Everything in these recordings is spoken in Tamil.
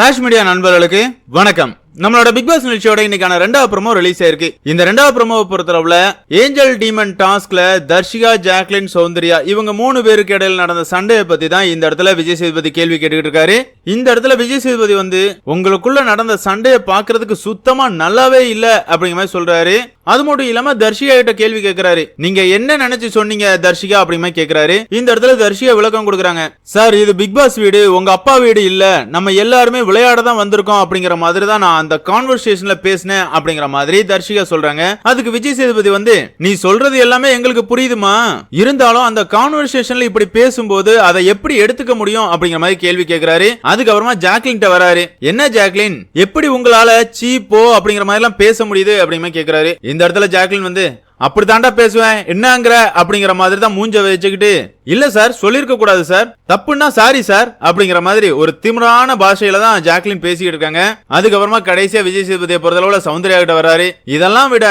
ராஷ் மீடியா நண்பர்களுக்கு வணக்கம். நம்மளோட பிக் பாஸ் நிகழ்ச்சியோட இன்னைக்கான ரெண்டாவது ப்ரமோ ரிலீஸ் ஆயிருக்கு. இந்த ரெண்டாவது ப்ரமோவை பொறுத்தளவுல ஏஞ்சல் டீமன் டாஸ்க்ல தர்ஷிகா ஜாக்லின் சௌந்தர்யா இவங்க மூணு பேருக்கு இடையில நடந்த சண்டையை பத்தி தான் இந்த இடத்துல விஜய் சேதுபதி கேள்வி கேட்டுக்கிட்டு இருக்காரு. இந்த இடத்துல விஜய் சேதுபதி வந்து உங்களுக்குள்ள நடந்த சண்டையை பாக்குறதுக்கு சுத்தமா நல்லாவே இல்ல அப்படிங்கிற மாதிரி சொல்றாரு. அது மட்டும் இல்லாம தர்ஷிகா கிட்ட கேள்வி கேக்குறாரு. நீங்க என்ன நினைச்சு சொன்னீங்க தர்ஷிகா அப்படிங்கிற கேக்குறாரு. இந்த இடத்துல தர்ஷிகா விளக்கம் கொடுக்குறாங்க. சார் இது பிக் பாஸ் வீடு உங்க அப்பா வீடு இல்ல. நம்ம எல்லாருமே விளையாட தான் வந்திருக்கோம் அப்படிங்கிற மாதிரி தான் நான் அந்த கான்வர்சேஷன்ல பேசினேன் அப்படிங்கிற மாதிரி தர்ஷிகா சொல்றாங்க. அதுக்கு விஜய் சேதுபதி வந்து நீ சொல்றது எல்லாமே எங்களுக்கு புரியுதுமா? இருந்தாலும் அந்த கான்வர்சேஷன்ல இப்படி பேசும்போது அதை எப்படி எடுத்துக்க முடியும்? அப்படிங்கிற மாதிரி கேள்வி கேக்குறாரு. அதுக்கப்புறமா ஜாக்லின் வராரு. என்ன ஜாக்லின்? எப்படி உங்களால சீப்போ அப்படிங்கிற மாதிரி எல்லாம் பேச முடியுது? அப்படிங்கிற மாதிரி கேக்குறாரு. இந்த இடத்துல ஜாக்லின் வந்து அப்படி தாண்டா பேசுவேன். என்னங்கிற அப்படிங்கிற மாதிரி தான் மூஞ்ச வச்சுக்கிட்டு இல்ல சார் சொல்லிருக்க கூடாது சார். தப்புன்னா சாரி சார் அப்படிங்கிற மாதிரி ஒரு திமிரான பாஷையில தான் ஜாக்லின் பேசிக்கிட்டு இருக்காங்க. அதுக்கப்புறமா கடைசியா விஜய் சேதுபதியை பொறுத்தளவுல சௌந்தர்யா கிட்ட வராரு. இதெல்லாம் விட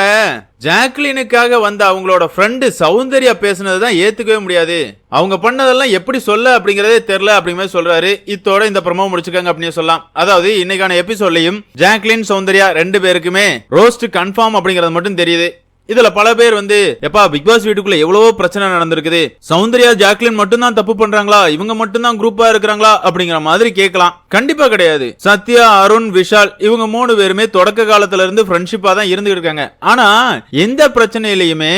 ஜாக்லினுக்காக வந்த அவங்களோட ஃப்ரெண்டு சௌந்தர்யா பேசுனது தான் ஏத்துக்கவே முடியாது. அவங்க பண்ணதெல்லாம் எப்படி சொல்ல அப்படிங்கறதே தெரியல அப்படிங்கிற மாதிரி சொல்றாரு. இத்தோட இந்த ப்ரமோ முடிச்சுக்காங்க அப்படின்னு சொல்லலாம். அதாவது இன்னைக்கான எபிசோட்லயும் ஜாக்லின் சௌந்தர்யா ரெண்டு பேருக்குமே ரோஸ்ட் கன்ஃபார்ம் அப்படிங்கறது மட்டும் தெரியுது. இதுல பல பேர் வந்து எப்பா பிக் பாஸ் வீட்டுக்குள்ள எவ்வளவோ பிரச்சனை நடந்திருக்குது. சௌந்தர்யா ஜாக்லின் மட்டும் தான் தப்பு பண்றாங்களா? இவங்க மட்டும் தான் குரூப்பா இருக்கிறாங்களா? அப்படிங்கிற மாதிரி கேட்கலாம். கண்டிப்பா கிடையாது. சத்யா அருண் விஷால் இவங்க மூணு பேருமே தொடக்க காலத்துல இருந்து ஃப்ரெண்ட்ஷிப்பா தான் இருந்துகிட்டு இருக்காங்க. ஆனா எந்த பிரச்சனையிலயுமே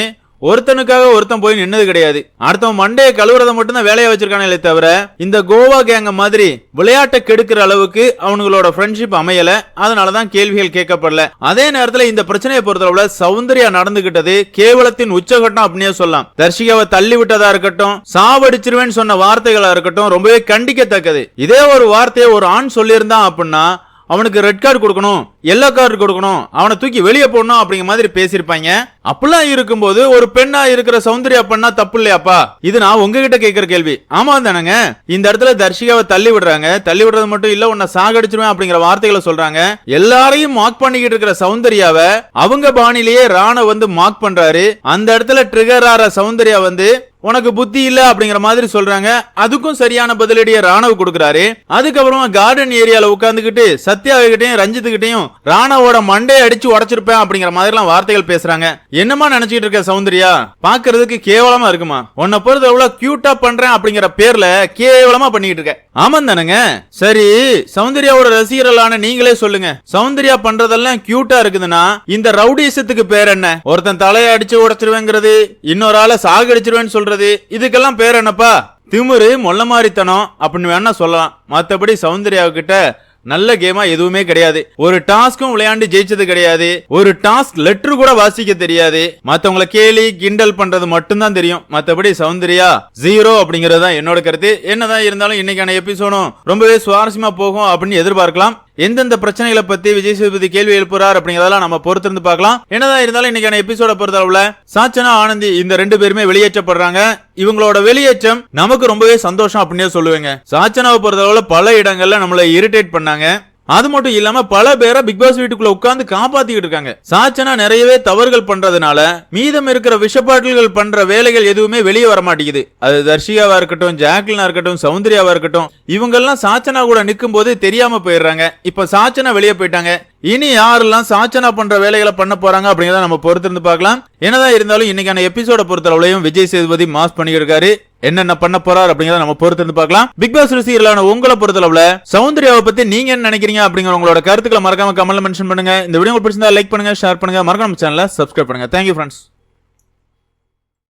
ஒருத்தனுக்காக ஒருத்தன் போய் நின்னது கிடையாது. அடுத்தவன் மண்டையை கழுவுறத மட்டும்தான் வேலையை வச்சிருக்கானே தவிர இந்த கோவா கேங்க மாதிரி விளையாட்டை கெடுக்கிற அளவுக்கு அவனுங்களோட ஃப்ரெண்ட்ஷிப் அமையல. அதனாலதான் கேள்விகள் கேட்கப்படல. அதே நேரத்துல இந்த பிரச்சனையை பொறுத்தளவுல சௌந்தர்யா நடந்துகிட்டது கேவலத்தின் உச்சகட்டம் அப்படின்னே சொல்லலாம். தர்ஷிகாவை தள்ளி விட்டதா இருக்கட்டும் சாவடிச்சிருவேன்னு சொன்ன வார்த்தைகளா இருக்கட்டும் ரொம்பவே கண்டிக்கத்தக்கது. இதே ஒரு வார்த்தையை ஒரு ஆண் சொல்லியிருந்தான் அப்படின்னா அவனுக்கு ரெட் கார்டு கொடுக்கணும் எல்லோ கார்டு கொடுக்கணும் அவனை தூக்கி வெளியே போடணும் அப்படிங்கிற மாதிரி பேசியிருப்பாங்க. அப்படிலாம் இருக்கும்போது ஒரு பெண்ணா இருக்கிற சௌந்தர்யா பண்ணா தப்பு இல்லையாப்பா? இது நான் உங்ககிட்ட கேட்கிற கேள்வி. ஆமா தானங்க. இந்த இடத்துல தர்ஷிகாவை தள்ளி விடுறாங்க. தள்ளி விடுறது மட்டும் இல்ல உன்னை சாகடிச்சிருவேன் அப்படிங்கிற வார்த்தைகளை சொல்றாங்க. எல்லாரையும் மார்க் பண்ணிக்கிட்டு இருக்கிற சௌந்தர்யாவை அவங்க பாணிலேயே ராண வந்து மார்க் பண்றாரு. அந்த இடத்துல ட்ரிகர் ஆற சௌந்தர்யா வந்து உனக்கு புத்தி இல்ல அப்படிங்கிற மாதிரி சொல்றாங்க. அதுக்கும் சரியான பதிலடியை ராணவ் கொடுக்கறாரு. அதுக்கப்புறமா கார்டன் ஏரியால உட்காந்துக்கிட்டு சத்யா கிட்டையும் ரஞ்சித் கிட்டையும் ராணவோட மண்டையை அடிச்சு உடைச்சிருப்பேன் அப்படிங்கிற மாதிரி எல்லாம் வார்த்தைகள் பேசுறாங்க. என்னமா நினைச்சிட்டு இருக்க சௌந்தர்யா? பாக்குறதுக்கு கேவலமா இருக்குமா? உன்னை பொறுத்த எவ்வளவு கியூட்டா பண்றேன் அப்படிங்கிற பேர்ல கேவலமா பண்ணிட்டு இருக்க. ஆமாம் தானுங்க? சரி சௌந்தர்யாவோட ரசிகர்களான நீங்களே சொல்லுங்க. சௌந்தர்யா பண்றதெல்லாம் கியூட்டா இருக்குதுன்னா இந்த ரவுடிசத்துக்கு பேர் என்ன? ஒருத்தன் தலையை அடிச்சு உடச்சிருவேங்கிறது இன்னொரு ஆளை சாகடிச்சிருவேன்னு சொல்றது இதுக்கெல்லாம் பேர் என்னப்பா? திமிரு மொல்லமாரித்தனம் அப்படின்னு வேணா சொல்லலாம். மத்தபடி சௌந்தர்யா கிட்ட நல்ல கேமா எதுவுமே கிடையாது. ஒரு டாஸ்க்கும் விளையாண்டு ஜெயிச்சது கிடையாது. ஒரு டாஸ்க் லெட்டர் கூட வாசிக்க தெரியாது. மத்தவங்கள கேலி கிண்டல் பண்றது மட்டும்தான் தெரியும். மத்தபடி சௌந்தர்யா ஜீரோ அப்படிங்கறது தான் என்னோட கருத்து. என்னதான் இருந்தாலும் இன்னைக்கான எபிசோடும் ரொம்பவே சுவாரஸ்யமா போகும் அப்படின்னு எதிர்பார்க்கலாம். எந்தெந்த பிரச்சனைகளை பத்தி விஜய் சேதுபதி கேள்வி எழுப்புறார் அப்படிங்கறதெல்லாம் நம்ம பொறுத்திருந்து பார்க்கலாம். என்னதான் இருந்தாலும் இன்னைக்கான எபிசோட பொறுத்தளவுல சாச்சனா ஆனந்தி இந்த ரெண்டு பேருமே வெளியேற்றப்படுறாங்க. இவங்களோட வெளியேற்றம் நமக்கு ரொம்பவே சந்தோஷம் அப்படின்னே சொல்லுவேங்க. சாச்சனாவை பொறுத்தளவுல பல இடங்கள்ல நம்மளை இரிட்டேட் பண்ணாங்க. அது மட்டும் இல்லாம பல பேரை பிக் பாஸ் வீட்டுக்குள்ள உட்காந்து காப்பாத்திக்கிட்டு இருக்காங்க. சாச்சனா நிறையவே தவறுகள் பண்றதுனால மீதம் இருக்கிற விஷப்பாட்டல்கள் பண்ற வேலைகள் எதுவுமே வெளியே வர மாட்டேங்குது. அது தர்ஷிகாவா இருக்கட்டும் ஜாக்லினா இருக்கட்டும் சௌந்தர்யாவா இருக்கட்டும் இவங்க எல்லாம் சாச்சனா கூட நிற்கும் போது தெரியாம போயிடுறாங்க. இப்ப சாச்சனா வெளியே போயிட்டாங்க. இனி யாரெல்லாம் சாச்சனா பண்ற வேலைகளை பண்ண போறாங்க அப்படிங்கறத நம்ம பொறுத்திருந்து பார்க்கலாம். என்னதான் இருந்தாலும் இன்னைக்கான எபிசோட பொறுத்தளவுலையும் விஜய் சேதுபதி மாஸ் பண்ணிக்கிட்டு இருக்காரு என்னென்ன பண்ண போறாரு அப்படிங்கறத நம்ம பொறுத்திருந்து பார்க்கலாம். பிக் பாஸ் ரசிகர்களான உங்களை பொறுத்தளவுல சௌந்தர்யாவை பத்தி நீங்க என்ன நினைக்கிறீங்க அப்படிங்கிற உங்களோட கருத்துக்களை மறக்காம கமெண்ட்ல மென்ஷன் பண்ணுங்க. இந்த வீடியோ உங்களுக்கு பிடிச்சிருந்தா லைக் பண்ணுங்க ஷேர் பண்ணுங்க. மறக்காம சேனலை சப்ஸ்கிரைப் பண்ணுங்க. Thank you friends